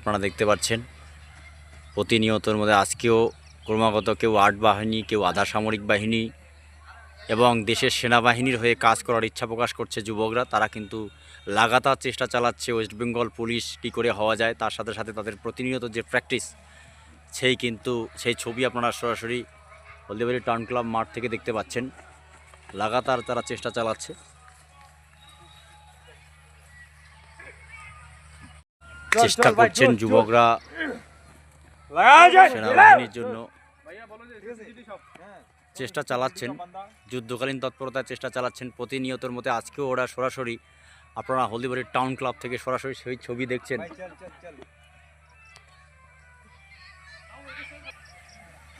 আপনারা দেখতে পাচ্ছেন। প্রতিনিয়তর মধ্যে আজকেও ক্রমাগত কেউ আর্ট বাহিনী, কেউ আধা সামরিক বাহিনী এবং দেশের সেনাবাহিনীর হয়ে কাজ করার ইচ্ছা প্রকাশ করছে যুবকরা। তারা কিন্তু লাগাতার চেষ্টা চালাচ্ছে ওয়েস্ট বেঙ্গল পুলিশ কী করে হওয়া যায়। তার সাথে সাথে তাদের প্রতিনিয়ত যে প্র্যাকটিস, সেই কিন্তু সেই ছবি আপনারা সরাসরি হলদিবাড়ি টাউন ক্লাব মাঠ থেকে দেখতে পাচ্ছেন। লাগাতার তারা চেষ্টা চালাচ্ছে। চেষ্টা করছেন যুবকরা সেনাবাহিনীর জন্য চেষ্টা চালাচ্ছেন যুদ্ধকালীন তৎপরতার চেষ্টা চালাচ্ছেন প্রতিনিয়তর মধ্যে আজকেও ওরা সরাসরি আপনারা হলদিবাড়ির টাউন ক্লাব থেকে সরাসরি সেই ছবি দেখছেন লাগাতার তারা চেষ্টা চালাচ্ছে চেষ্টা করছেন যুবকরা সেনাবাহিনীর জন্য চেষ্টা চালাচ্ছেন। প্রতিনিয়তর মধ্যে আজকেও ওরা সরাসরি আপনারা হলদিবাড়ির টাউন ক্লাব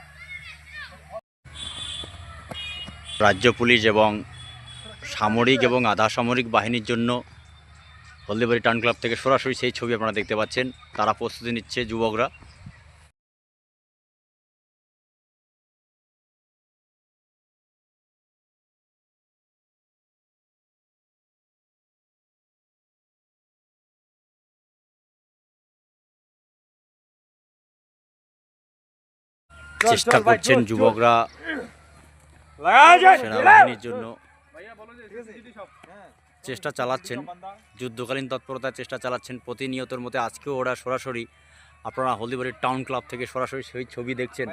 থেকে সরাসরি সেই ছবি দেখছেন। রাজ্য পুলিশ এবং সামরিক এবং আধা সামরিক বাহিনীর জন্য হলদিবাড়ি টাউন ক্লাব থেকে সরাসরি সেই ছবি আপনারা দেখতে পাচ্ছেন। তারা প্রস্তুতি নিচ্ছে যুবকরা। চেষ্টা করছেন যুবকরা সেনাবাহিনীর জন্য। চেষ্টা চালাচ্ছেন। যুদ্ধকালীন তৎপরতার চেষ্টা চালাচ্ছেন প্রতিনিয়তর মতে আজকেও ওরা সরাসরি আপনারা হলদিবাড়ির টাউন ক্লাব থেকে সরাসরি সেই ছবি দেখছেন।